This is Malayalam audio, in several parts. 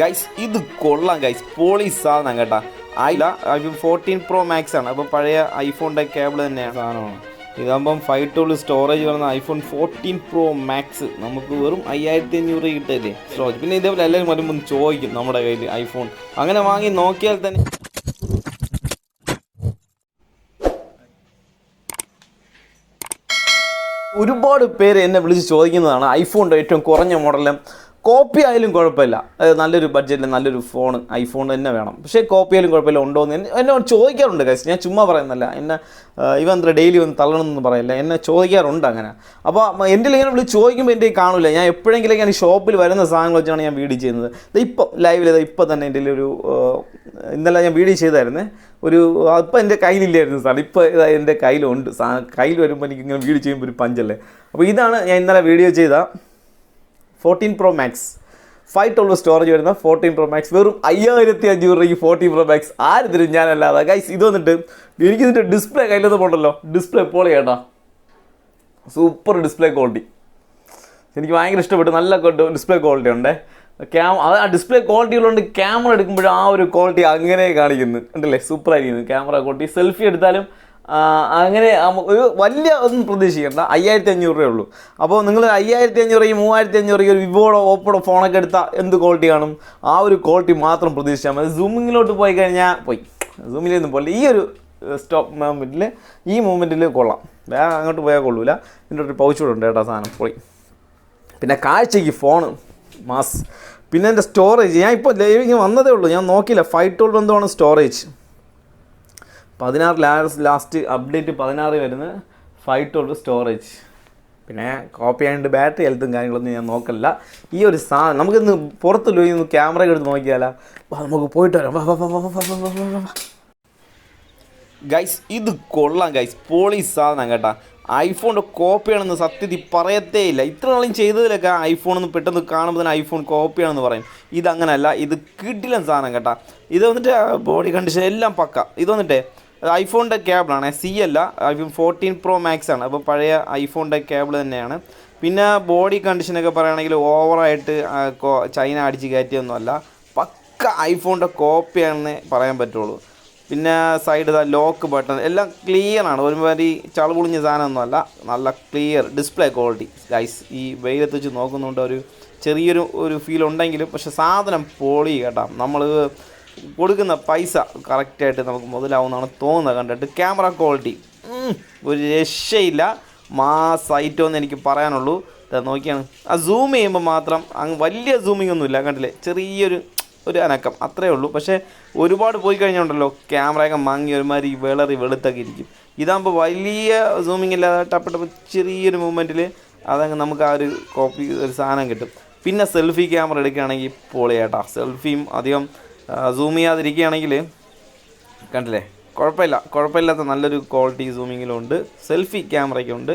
ഗൈസ് ഇത് കൊള്ളാം ഗൈസ് പോളി സാധനം കേട്ടാ. ആയില്ല ഐഫോൺ ഫോർട്ടീൻ പ്രോ മാക്സ് ആണ്. അപ്പോൾ പഴയ ഐഫോണിന്റെ കേബിൾ തന്നെയാണ്. സാധനമാണ്. ഇതാകുമ്പം ഫൈവ് ടോൾ സ്റ്റോറേജ് വരുന്ന ഐഫോൺ ഫോർട്ടീൻ പ്രോ മാക്സ് നമുക്ക് വെറും അയ്യായിരത്തി അഞ്ഞൂറ് കിട്ടില്ലേ? സ്റ്റോറേജ് പിന്നെ ഇതേപോലെ എല്ലാവരും വരുമ്പോൾ ചോദിക്കും നമ്മുടെ കയ്യിൽ ഐഫോൺ അങ്ങനെ വാങ്ങി നോക്കിയാൽ തന്നെ ഒരുപാട് പേര് എന്നെ വിളിച്ച് ചോദിക്കുന്നതാണ് ഐഫോണിന്റെ ഏറ്റവും കുറഞ്ഞ മോഡലും കോപ്പി ആയാലും കുഴപ്പമില്ല. നല്ലൊരു ബഡ്ജറ്റിൽ നല്ലൊരു ഫോൺ ഐഫോൺ തന്നെ വേണം. പക്ഷേ കോപ്പി ആയാലും കുഴപ്പമില്ല ഉണ്ടോ എന്ന് എന്നെ- ചോദിക്കാറുണ്ട് കൈസ് ഞാൻ ചുമ്മാ പറയുന്നല്ല എന്നെ ഇവ എന്താ ഡെയിലി വന്ന് തള്ളണമെന്ന് പറയില്ല. എന്നെ ചോദിക്കാറുണ്ട് അങ്ങനെ. അപ്പോൾ എന്റെ ഇങ്ങനെ വിളിച്ച് ചോദിക്കുമ്പോൾ എന്റെ കാണില്ല ഞാൻ എപ്പോഴെങ്കിലും ഞാൻ ഷോപ്പിൽ വരുന്ന സാധനങ്ങൾ വെച്ചാണ് ഞാൻ വീഡിയോ ചെയ്യുന്നത്. ഇത് ഇപ്പോൾ ലൈവിൽ ഇത് തന്നെ എന്റെ ഒരു ഇന്നലെ ഞാൻ വീഡിയോ ചെയ്തായിരുന്നു. ഒരു അപ്പം എന്റെ കയ്യിലില്ലായിരുന്നു സാധനം. ഇപ്പോൾ ഇതാ എന്റെ കയ്യിലുണ്ട് സാ കയ്യിൽ വരുമ്പോൾ എനിക്ക് ഇങ്ങനെ വീഡിയോ ചെയ്യുമ്പോൾ ഒരു പഞ്ചല്ലേ. അപ്പോൾ ഇതാണ് ഞാൻ ഇന്നലെ വീഡിയോ ചെയ്ത fourteen pro max five twelve storage വരുന്ന ഫോർട്ടീൻ പ്രോ മാക്സ് വെറും അയ്യായിരത്തി അഞ്ഞൂറ് രൂപയ്ക്ക് ഫോർട്ടീൻ പ്രോ മാക്സ് ആര് തരും ഞാനല്ലാതെ. ഗൈസ് ഇത് വന്നിട്ട് എനിക്ക് ഇതിന്റെ ഡിസ്പ്ലേ കയ്യിലത് പോണ്ടല്ലോ ഡിസ്പ്ലേ പോളി കേട്ടാ. സൂപ്പർ ഡിസ്പ്ലേ ക്വാളിറ്റി എനിക്ക് ഭയങ്കര ഇഷ്ടപ്പെട്ടു. നല്ല ഡിസ്പ്ലേ ക്വാളിറ്റി ഉണ്ട്. ക്യാമ അത് ആ ഡിസ്പ്ലേ ക്വാളിറ്റി ഉള്ളതുകൊണ്ട് ക്യാമറ എടുക്കുമ്പോഴും ആ ഒരു ക്വാളിറ്റി അങ്ങനെ കാണിക്കുന്നു ഉണ്ടല്ലേ സൂപ്പർ ആയിരിക്കുന്നു. ക്യാമറ ക്വാളിറ്റി സെൽഫി എടുത്താലും അങ്ങനെ ഒരു വലിയ ഒന്നും പ്രതീക്ഷിക്കേണ്ട. അയ്യായിരത്തി അഞ്ഞൂറ് രൂപയേ ഉള്ളൂ. അപ്പോൾ നിങ്ങൾ അയ്യായിരത്തി അഞ്ഞൂറ് ഈ മൂവായിരത്തി അഞ്ഞൂറ് ഈ ഒരു വിവോടോ ഓപ്പോടോ ഫോണൊക്കെ എടുത്താൽ എന്ത് ക്വാളിറ്റി കാണും? ആ ഒരു ക്വാളിറ്റി മാത്രം പ്രതീക്ഷിച്ചാൽ മതി. സൂമിങ്ങിലോട്ട് പോയി കഴിഞ്ഞാൽ പോയി. സൂമിലൊന്നും പോലെ ഈ ഒരു സ്റ്റോപ്പ് മൂമെന്റിൽ ഈ മൂമെന്റിൽ കൊള്ളാം. വേറെ അങ്ങോട്ട് പോയാൽ കൊള്ളൂല. ഇതിന്റെ ഒരു പൗച്ച് കൂടെ ഉണ്ട് കേട്ടോ സാധനം. പോയി. പിന്നെ കാഴ്ചയ്ക്ക് ഫോണ് മാസ് പിന്നെ എന്റെ സ്റ്റോറേജ് ഞാൻ ഇപ്പോൾ ലൈവിങ് വന്നതേ ഉള്ളൂ. ഞാൻ നോക്കിയില്ല. ഫൈവ് ട്വൽവ് ആണ് സ്റ്റോറേജ് പതിനാറ് ലാസ്റ്റ് ലാസ്റ്റ് അപ്ഡേറ്റ് പതിനാറ് വരുന്ന ഫൈവ് ട്വൽവ് സ്റ്റോറേജ് പിന്നെ കോപ്പി ആയതുകൊണ്ട് ബാറ്ററി ഹെൽത്തും കാര്യങ്ങളൊന്നും ഞാൻ നോക്കല്ല ഈ ഒരു സാധനം നമുക്കിന്ന് പുറത്ത് പോയി ഒന്ന് ക്യാമറ എടുത്ത് നോക്കിയാലോ. നമുക്ക് പോയിട്ട് വരാം. ഗൈസ് ഇത് കൊള്ളാം ഗൈസ് പോളി സാധനം കേട്ടാ. ഐഫോണിന്റെ കോപ്പിയാണെന്ന് സത്യത്തിൽ പറയത്തേ ഇല്ല. ഇത്ര നാളും ചെയ്തതിലൊക്കെ ഐഫോൺ പെട്ടെന്ന് കാണുമ്പോൾ തന്നെ ഐഫോൺ കോപ്പിയാണെന്ന് പറയും. ഇതങ്ങനല്ല ഇത് കിട്ടില്ല സാധനം കേട്ടാ. ഇത് വന്നിട്ട് ബോഡി കണ്ടീഷൻ എല്ലാം പക്ക. ഇത് വന്നിട്ടേ ഐഫോണിന്റെ കേബിളാണ് സി അല്ല ഐഫോൺ ഫോർട്ടീൻ പ്രോ മാക്സ് ആണ്. അപ്പോൾ പഴയ ഐഫോണിന്റെ കേബിൾ തന്നെയാണ്. പിന്നെ ബോഡി കണ്ടീഷനൊക്കെ പറയുകയാണെങ്കിൽ ഓവറായിട്ട് ചൈന അടിച്ച് കയറ്റിയൊന്നുമല്ല. പക്ക ഐഫോണിന്റെ കോപ്പിയാണെന്ന് പറയാൻ പറ്റുള്ളൂ. പിന്നെ സൈഡ് ലോക്ക് ബട്ടൺ എല്ലാം ക്ലിയറാണ് ഒരുമാതിരി ചളപൊളിഞ്ഞ സാധനമൊന്നുമല്ല. നല്ല ക്ലിയർ ഡിസ്പ്ലേ ക്വാളിറ്റി ഗൈസ് ഈ വെയിലത്ത് വെച്ച് നോക്കുന്നുണ്ട് ഒരു ചെറിയൊരു ഒരു ഫീൽ ഉണ്ടെങ്കിലും പക്ഷെ സാധനം പൊളി കേട്ടോ. നമ്മൾ കൊടുക്കുന്ന പൈസ കറക്റ്റായിട്ട് നമുക്ക് മുതലാവുന്നതാണ് തോന്നുന്നത്. കണ്ടിട്ട് ക്യാമറ ക്വാളിറ്റി ഒരു രക്ഷയില്ല. മാസ് ഐറ്റം എന്ന് എനിക്ക് പറയാനുള്ളൂ. നോക്കിയാണ്. ആ സൂം ചെയ്യുമ്പോൾ മാത്രം അങ്ങ് വലിയ സൂമിംഗ് ഒന്നുമില്ല. കണ്ടില്ലേ? ചെറിയൊരു ഒരു അനക്കം. അത്രേ ഉള്ളൂ. പക്ഷേ ഒരുപാട് പോയി കഴിഞ്ഞുണ്ടല്ലോ ക്യാമറയൊക്കെ മാങ്ങി ഒരുമാതിരി വിളറി വെളുത്തൊക്കെ ഇരിക്കും. ഇതാകുമ്പോൾ വലിയ സൂമിങ് ഇല്ലാതെ ടപ്പ് ടപ്പ് ചെറിയൊരു മൂമെന്റിൽ അതങ്ങ് നമുക്ക് ആ ഒരു കോപ്പി ഒരു സാധനം കിട്ടും. പിന്നെ സെൽഫി ക്യാമറ എടുക്കുകയാണെങ്കിൽ പൊളിയാട്ടാ. സെൽഫിയും അധികം സൂം ചെയ്യാതിരിക്കുകയാണെങ്കിൽ കണ്ടില്ലേ? കുഴപ്പമില്ല. കുഴപ്പമില്ലാത്ത നല്ലൊരു ക്വാളിറ്റി സൂമിങ്ങിലുണ്ട് സെൽഫി ക്യാമറയ്ക്കുണ്ട്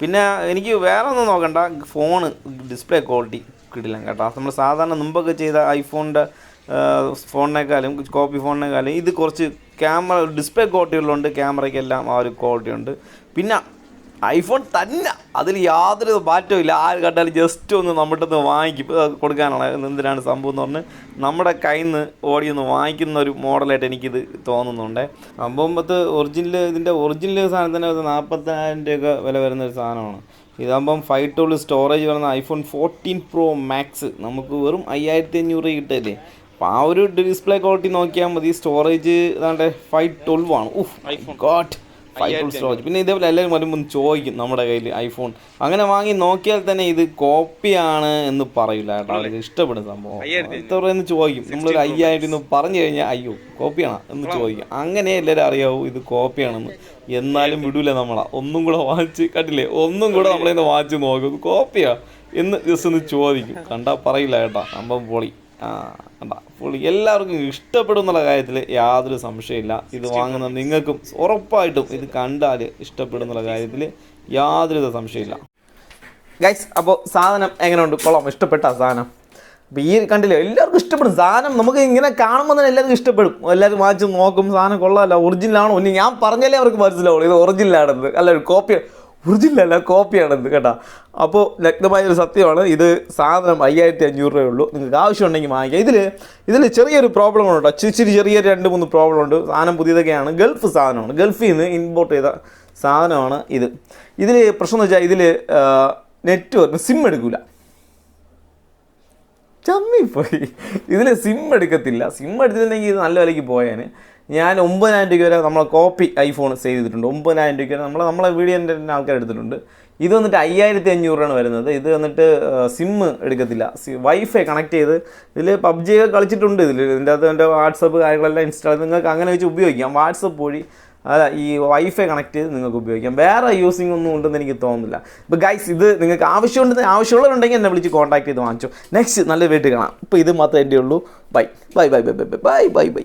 പിന്നെ എനിക്ക് വേറെ ഒന്നും നോക്കണ്ട. ഫോണ് ഡിസ്പ്ലേ ക്വാളിറ്റി കിട്ടില്ല കേട്ടോ. നമ്മൾ സാധാരണ മുമ്പൊക്കെ ചെയ്ത ഐഫോണിന്റെ ഫോണിനേക്കാളും കോപ്പി ഫോണിനേക്കാളും ഇത് കുറച്ച് ക്യാമറ ഡിസ്പ്ലേ ക്വാളിറ്റി ഉള്ളതുകൊണ്ട് ക്യാമറയ്ക്കെല്ലാം ആ ഒരു ക്വാളിറ്റി ഉണ്ട്. പിന്നെ ഐഫോൺ തന്നെ. അതിൽ യാതൊരു മാറ്റവും ഇല്ല. ആര് കണ്ടാലും ജസ്റ്റ് ഒന്ന് നമ്മുടെ അടുത്ത് വാങ്ങിക്കും. കൊടുക്കാനുള്ള കൊടുക്കാനാണ്. എന്തിനാണ് സംഭവം എന്ന് പറഞ്ഞ് നമ്മുടെ കയ്യിൽ നിന്ന് ഓടി ഒന്ന് വാങ്ങിക്കുന്ന ഒരു മോഡലായിട്ട് എനിക്കിത് തോന്നുന്നുണ്ട്. സംഭവം പത്ത് ഒറിജിനൽ ഇതിന്റെ ഒറിജിനൽ സാധനം തന്നെ നാൽപ്പത്തിനായിരം രൂപയൊക്കെ വില വരുന്ന ഒരു സാധനമാണ്. ഇതാകുമ്പം ഫൈവ് ടോൾ സ്റ്റോറേജ് വരുന്ന ഐഫോൺ ഫോർട്ടീൻ പ്രോ മാക്സ് നമുക്ക് വെറും അയ്യായിരത്തി അഞ്ഞൂറ് രൂപ കിട്ടല്ലേ? അപ്പോൾ ആ ഒരു ഡിസ്പ്ലേ ക്വാളിറ്റി നോക്കിയാൽ മതി. സ്റ്റോറേജ് ഏതാണ്ട് ഫൈവ് ട്വൽവ് ആണ്. ഉഫ് ഗോഡ് ഫൈവ് ഫുൾ സ്റ്റോറേജ് പിന്നെ ഇതേപോലെ എല്ലാവരും വരുമ്പോൾ ചോദിക്കും നമ്മുടെ കയ്യിൽ ഐഫോൺ അങ്ങനെ വാങ്ങി നോക്കിയാൽ തന്നെ ഇത് കോപ്പിയാണ് എന്ന് പറയില്ല കേട്ടോ. അവർക്ക് ഇഷ്ടപ്പെടുന്ന സംഭവം. എത്ര എന്ന് ചോദിക്കും. നമ്മളൊരു അയ്യായിരം എന്ന് പറഞ്ഞു കഴിഞ്ഞാൽ അയ്യോ കോപ്പിയാണോ എന്ന് ചോദിക്കും. അങ്ങനെ എല്ലാവരും അറിയാവൂ ഇത് കോപ്പിയാണെന്ന് എന്നാലും വിടൂല നമ്മളാ. ഒന്നും കൂടെ വാങ്ങിച്ച് കണ്ടില്ലേ? ഒന്നും കൂടെ നമ്മളിന്ന് വാങ്ങിച്ച് നോക്കും. കോപ്പിയാ എന്ന് ജസ്റ്റ് ഒന്ന് ചോദിക്കും. കണ്ടാൽ പറയില്ല കേട്ടോ. സംഭവം പൊളി. കണ്ടാ എല്ലാവർക്കും ഇഷ്ടപ്പെടും എന്നുള്ള കാര്യത്തിൽ യാതൊരു സംശയമില്ല. ഇത് വാങ്ങുന്ന നിങ്ങൾക്കും ഉറപ്പായിട്ടും ഇത് കണ്ടാൽ ഇഷ്ടപ്പെടും എന്നുള്ള കാര്യത്തിൽ യാതൊരു സംശയമില്ല. ഗൈസ് അപ്പോൾ സാധനം എങ്ങനെ ഉണ്ട് കൊള്ളാം ഇഷ്ടപ്പെട്ട സാധനം. അപ്പോൾ ഈ കണ്ടില്ലേ എല്ലാവർക്കും ഇഷ്ടപ്പെടും. സാധനം നമുക്ക് ഇങ്ങനെ കാണുമ്പോൾ തന്നെ എല്ലാവർക്കും ഇഷ്ടപ്പെടും. എല്ലാവരും വാങ്ങിച്ച് നോക്കും സാധനം കൊള്ളാമല്ല. ഒറിജിനലാണോ ഇനി ഞാൻ പറഞ്ഞാലേ അവർക്ക് മനസ്സിലാവുള്ളൂ. ഇത് ഒറിജിനലാണെന്ന് അല്ല ഒരു കോപ്പി ഒറിജിനല്ല കോപ്പിയാണെന്ന് കേട്ടോ. അപ്പോൾ ലഗ്നമായ ഒരു സത്യമാണ് ഇത് സാധനം അയ്യായിരത്തി അഞ്ഞൂറ് രൂപയേ ഉള്ളൂ. നിങ്ങൾക്ക് ആവശ്യമുണ്ടെങ്കിൽ വാങ്ങിക്കാം. ഇതിൽ ഇതിൽ ചെറിയൊരു പ്രോബ്ലം ഉണ്ട് ഇച്ചിരി ചെറിയ രണ്ട് മൂന്ന് പ്രോബ്ലം ഉണ്ട്. സാധനം പുതിയതൊക്കെയാണ്. ഗൾഫ് സാധനമാണ്. ഗൾഫിൽ നിന്ന് ഇമ്പോർട്ട് ചെയ്ത സാധനമാണ് ഇത്. ഇതിൽ പ്രശ്നം എന്ന് വെച്ചാൽ ഇതിൽ നെറ്റ്വർക്ക് സിം എടുക്കില്ല ചമ്മിപ്പോയി. ഇതിൽ സിം എടുക്കത്തില്ല. സിം എടുത്തിട്ടുണ്ടെങ്കിൽ ഇത് നല്ല വിലയ്ക്ക് പോയാന്. ഞാൻ ഒമ്പതിനായിരം രൂപ വരെ നമ്മളെ കോപ്പി ഐഫോൺ സേവ് ചെയ്തിട്ടുണ്ട്. ഒമ്പതിനായിരം രൂപ വരെ നമ്മളെ നമ്മളെ വീഡിയോന്റെ ആൾക്കാർ എടുത്തിട്ടുണ്ട്. ഇത് വന്നിട്ട് അയ്യായിരത്തി അഞ്ഞൂറാണ് വരുന്നത്. ഇത് വന്നിട്ട് സിം എടുക്കത്തില്ല. വൈഫൈ കണക്ട് ചെയ്ത് ഇതിൽ പബ്ജി ഒക്കെ കളിച്ചിട്ടുണ്ട് ഇതിൽ ഇതിന്റെ അകത്ത് എന്റെ വാട്സപ്പ് കാര്യങ്ങളെല്ലാം ഇൻസ്റ്റാൾ നിങ്ങൾക്ക് അങ്ങനെ വെച്ച് ഉപയോഗിക്കാം. വാട്സപ്പ് വഴി അല്ല ഈ വൈഫൈ കണക്ട് ചെയ്ത് നിങ്ങൾക്ക് ഉപയോഗിക്കാം. വേറെ യൂസിങ് ഒന്നും ഉണ്ടെന്ന് എനിക്ക് തോന്നുന്നില്ല. ഇപ്പോൾ ഗൈസ് ഇത് നിങ്ങൾക്ക് ആവശ്യമുണ്ട് ആവശ്യമുള്ളവരുണ്ടെങ്കിൽ എന്നെ വിളിച്ച് കോൺടാക്ട് ചെയ്ത് വാങ്ങിച്ചു. നെക്സ്റ്റ് നല്ല വീട്ടിൽ കാണാം. ഇപ്പോൾ ഇത് മാത്രമേ എന്റെ ഉള്ളൂ. Bye bye bye bye bye bye bye bye